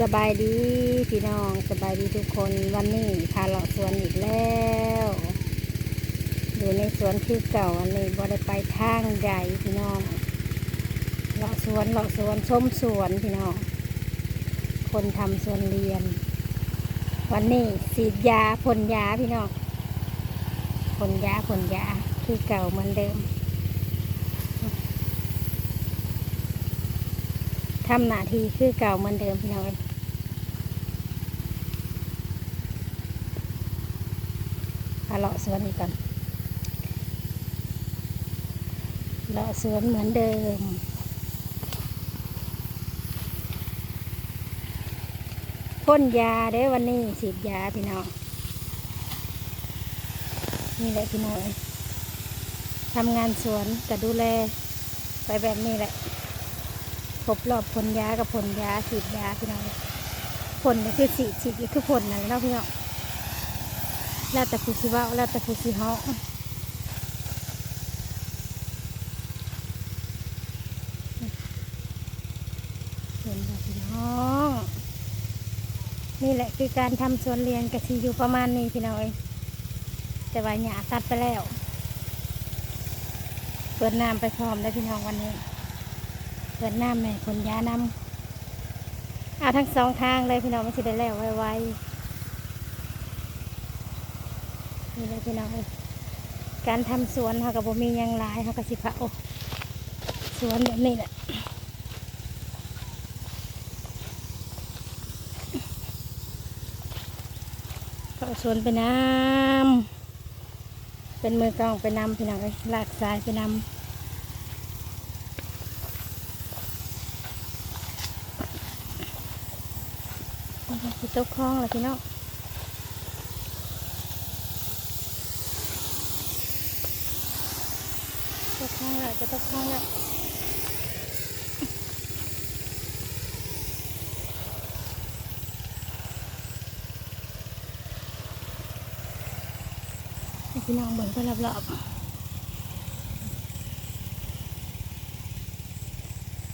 สบายดีพี่น้องสบายดีทุกคนวันนี้พาเลาะสวนอีกแล้วอยู่ในสวนคือเก่าวันนี้บ่ได้ไปทางใหญ่พี่น้องเลาะสวนเลาะสวนชมสวนพี่น้อง คนทำสวนเรียน วันนี้สีดยาพ่นยาพี่น้องพ่นยาพ่นยาคือเก่าเหมือนเดิมทำหน้าที่คือเก่าเหมือนเดิมพี่น้อง เอ้ยมาเลาะสวนอีกก่อนเลาะสวนเหมือนเดิมพ่นยาเด้วันนี้ฉีดยาพี่น้องนี่แหละพี่น้องทำงานสวนก็ดูแลไปแบบนี้แหละครบรอบพ่นยากับพ่นยาฉีดยาพี่น้องพ่นก็คือฉีดฉีดก็คือพ่นนั่นแหละพี่น้อง แล้วแต่ผู้สิว่าแล้วแต่ผู้สิเฮาเห็นบ่พี่น้องนี่แหละคือการทำสวนเรียนกะทิอยู่ประมาณนี้พี่น้องเอ้ยแต่ว่าหญ้าตัดไปแล้ว เปิดน้ำไปพร้อมแล้วพี่น้องวันนี้ เปิดน้ำแม่ผลยานำเอาทั้งสองทางเลยพี่น้องไมันจะได้แล้วไวๆ นี่เลยพี่น้องเอ้ยการทำสวนเขากับบ่มียังลายเขากับสิพะโอสวนแบบนี้แหละเขาเอาสวนไปน้ำเป็นมือกองไปนำพี่น้องเอ้ยลากสายไปนำสิตกคลองแล้วพี่น้อง กคลองล้วจะตกคลองแล้วให้พี่น้องเบิ่งไปรอบๆ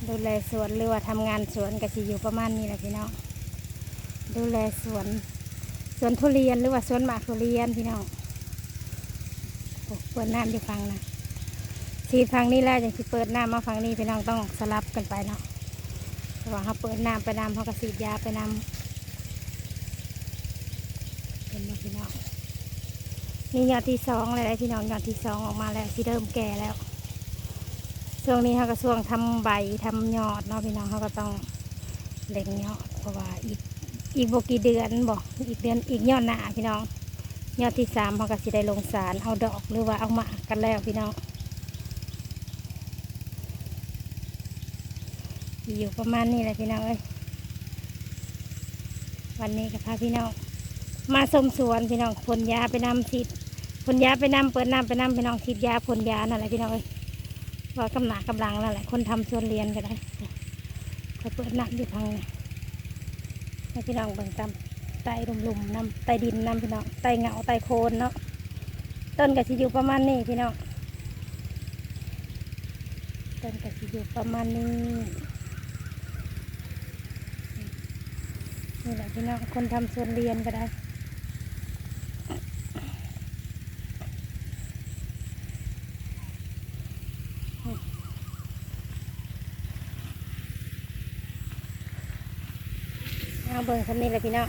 ดูแลสวนหรือว่าทำงานสวนก็สิอยู่ประมาณนี้แหละพี่น้องดูแลสวนสวนทุเรียนหรือว่าสวนหมากทุเรียนพี่น้องโอ้เปิดน้ำอยู่ฟังนะ สีดฟังนี้แล้วอย่างที่เปิดน้ำมาฟังนี้พี่น้องต้องสลับกันไปเนาะราะว่างเขาเปิดน้ำไปน้ำเขาก็สีดยาไปน้ำเป็นพี่น้องนี่ยอดที่สองเลยพี่น้องยอดที่สองออกมาแล้วที่เริ่มแก่แล้วช่วงนี้เขาก็ช่วงทำใบทำยอดเนาะพี่น้องเขาก็ต้องเล็งยอดเพราะว่าอีกอีกบกี่เดือนบอกอีกเดือนอีกยอดหนาพี่น้องยอดที่สามเขาก็สิได้ลงสารเอาดอกหรือว่าเอาหมากกันแล้วพี่น้อง อยู่ประมาณนี้แหละพี่น้องเอ้ยวันนี้กับพาพี่น้องมาสมสวนพี่น้องพ่นยาไปนำฉีดพ่นยาไปนำเปิดน้ำไปนำพี่น้องฉีดยาพ่นยานั่นแหละพี่น้องเอ้ยว่ากำหนากำลังนั่นแหละคนทำสวนเรียนก็ได้เขาเปิดน้ำอยู่ทางให้พี่น้องเบิ่งตามไตลุ่มๆน้ำไตดินน้ำพี่น้องไตเหงาไตโคนเนาะต้นก็สิอยู่ประมาณนี้พี่น้องต้นก็สิอยู่ประมาณนี้ นี่แหละพี่น้องคนทำสวนเรียนก็ได้เอาเบิ่งคำนี้แหละพี่น้อง